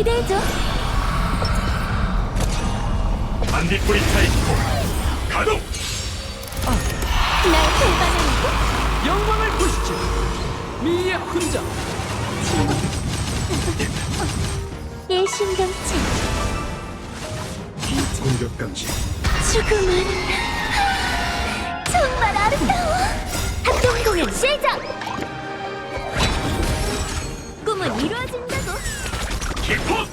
기대해줘. 반딧불이 타있고 가동! 날 배반하고 영광을 보시죠. 미의 훈장. 일심동체. 공격 감지 죽음은 정말 아름다워. 합동 공연 시작. 꿈은 이루어진다 고. 킥폭!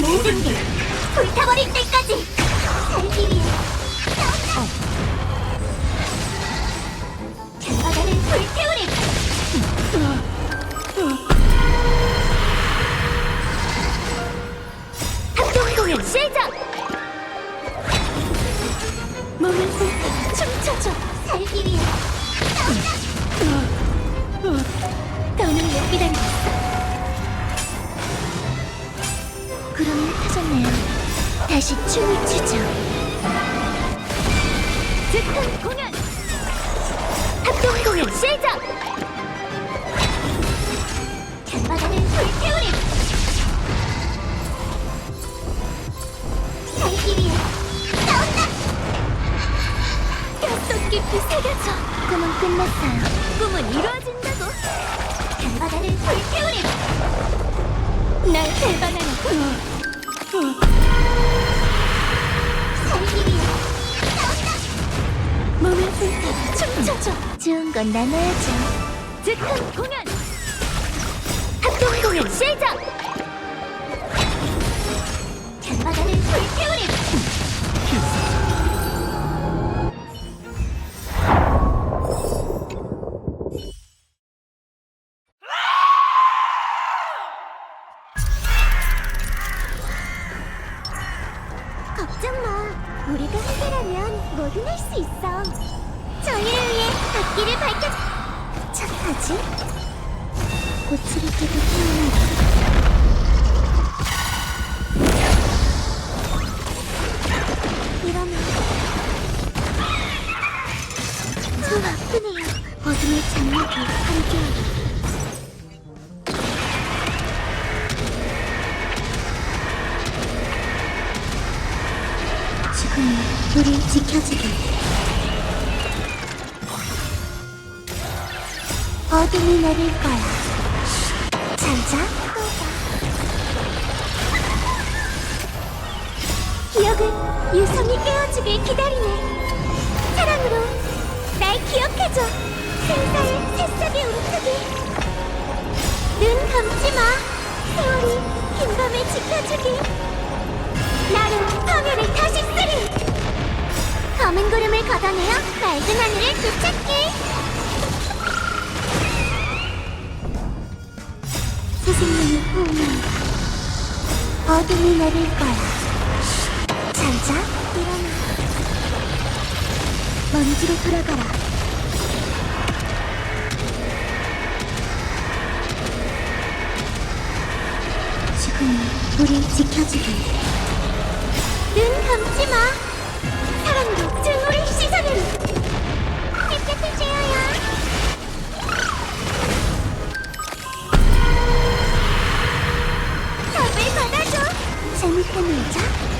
모든 게 불타버릴 때까지 살기 위해 바다를 불태우리 합동 공연 시작 불태 춤춰줘 살기 위해 못 기다리겠어 구름이 흩어졌네요. 다시 춤을 추죠. 즉흥 공연! 합동 공연 시작! 바다를 불태우리! 살기 위해 싸운다! 뼛속 깊이 새겨져! 꿈은 끝났어요. 꿈은 이루어진다고! 바다를 불태우리! 날 배반하려고! 살기 위해 싸운다! 몸을 불태워 춤춰줘! 좋은 건 나눠야죠. 즉흥 공연! 합동 공연 시작! 우리가 함께라면 뭐든 할 수 있어. 저희를 위해 앞길을 밝혔. 착하지? 꽃을 피고 태어나. 이러면 좀 아프네요. 어둠의 장막이 함께하고. 지금 우리 지켜주길. 어둠이 내릴 거야. 잘 자. 기억은 유성이 깨워주길 기다리네. 사랑으로 날 기억해줘. 생사의 새싹의 움직이. 눈 감지 마. 세월이 긴 밤에 지켜주길. 나는 파멸을 다시! 검은 구름을 걷어내어 맑은 하늘을 되찾기! 선생님의 호흡은 어둠이 내릴 거야. 잘 자, 일어나. 먼지로 돌아가라. 지금 우리 지켜주길. 눈 감지 마. 사랑으로 증오를 씻어내리. 햇볕을 쬐어야. 답을 받아줘. 재밌게 놀자.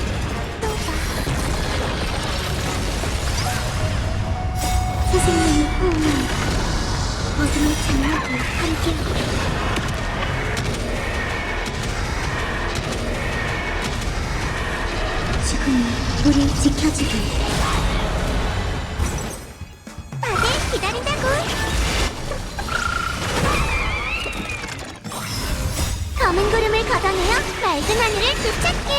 우리 지켜주길. 다들 기다린다고. 검은 구름을 걷어내어 맑은 하늘을 되찾기.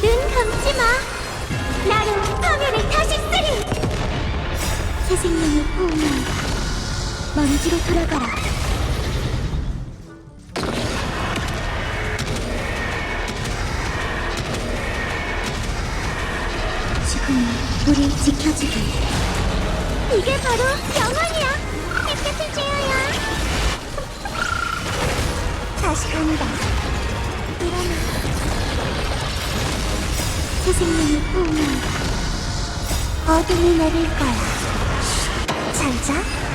눈 감지 마. 나로 파멸을 다시 쓰리. 새 생명의 호흡은 먼지로 돌아가라. 지금 우리 지켜주길. 이게 바로 영원이야. 햇볕을 쬐어야. 다시 간다. 일어나. 새 생명의 호흡은 어둠이 내릴 거야. 잘 자.